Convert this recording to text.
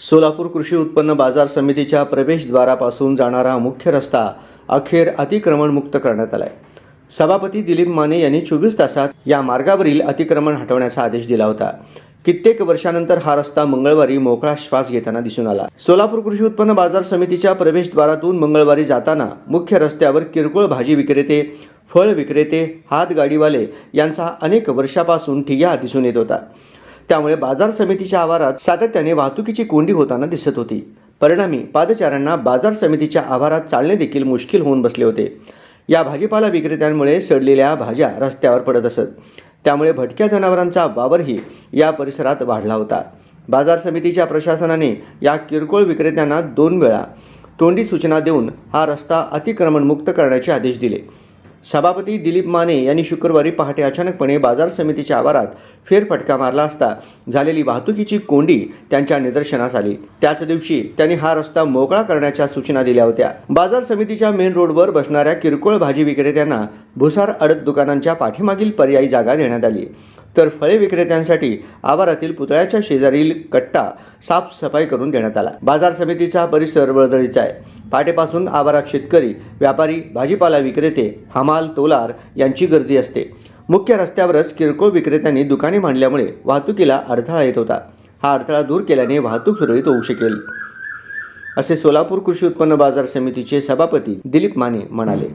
सोलापूर कृषी उत्पन्न बाजार समितीच्या प्रवेशद्वारापासून जाणारा मुख्य रस्ता अखेर अतिक्रमणमुक्त करण्यात आलाय. सभापती दिलीप माने यांनी चोवीस तासात या मार्गावरील अतिक्रमण हटवण्याचा आदेश दिला होता. कित्येक वर्षानंतर हा रस्ता मंगळवारी मोकळा श्वास घेताना दिसून आला. सोलापूर कृषी उत्पन्न बाजार समितीच्या प्रवेशद्वारातून मंगळवारी जाताना मुख्य रस्त्यावर किरकोळ भाजी विक्रेते फळ विक्रेते हातगाडीवाले यांचा अनेक वर्षापासून ठिय्या दिसून येत होता. त्यामुळे बाजार समितीच्या आवारात सातत्याने वाहतुकीची कोंडी होताना दिसत होती. परिणामी पादचाऱ्यांना बाजार समितीच्या आवारात चालणे देखील मुश्किल होऊन बसले होते. या भाजीपाला विक्रेत्यांमुळे सडलेल्या भाज्या रस्त्यावर पडत असत. त्यामुळे भटक्या जनावरांचा वावरही या परिसरात वाढला होता. बाजार समितीच्या प्रशासनाने या किरकोळ विक्रेत्यांना दोन वेळा तोंडी सूचना देऊन हा रस्ता अतिक्रमणमुक्त करण्याचे आदेश दिले. सभापती दिलीप माने यांनी शुक्रवारी पहाटे अचानकपणे बाजार समितीच्या आवारात फेरफटका मारला असता झालेली वाहतुकीची कोंडी त्यांच्या निदर्शनास आली. त्याच दिवशी त्यांनी हा रस्ता मोकळा करण्याच्या सूचना दिल्या होत्या. बाजार समितीच्या मेन रोडवर बसणाऱ्या किरकोळ भाजी विक्रेत्यांना भुसार अडत दुकानांच्या पाठीमागील पर्यायी जागा देण्यात आली. तर फळे विक्रेत्यांसाठी आवारातील पुतळ्याच्या शेजारील कट्टा साफसफाई करून देण्यात आला. बाजार समितीचा परिसर वळदळीचा आहे. पाटेपासून आवारात शेतकरी व्यापारी भाजीपाला विक्रेते हमाल तोलार यांची गर्दी असते. मुख्य रस्त्यावरच किरकोळ विक्रेत्यांनी दुकाने मांडल्यामुळे वाहतुकीला अडथळा येत होता. हा अडथळा दूर केल्याने वाहतूक सुरळीत होऊ शकेल असे सोलापूर कृषी उत्पन्न बाजार समितीचे सभापती दिलीप माने म्हणाले.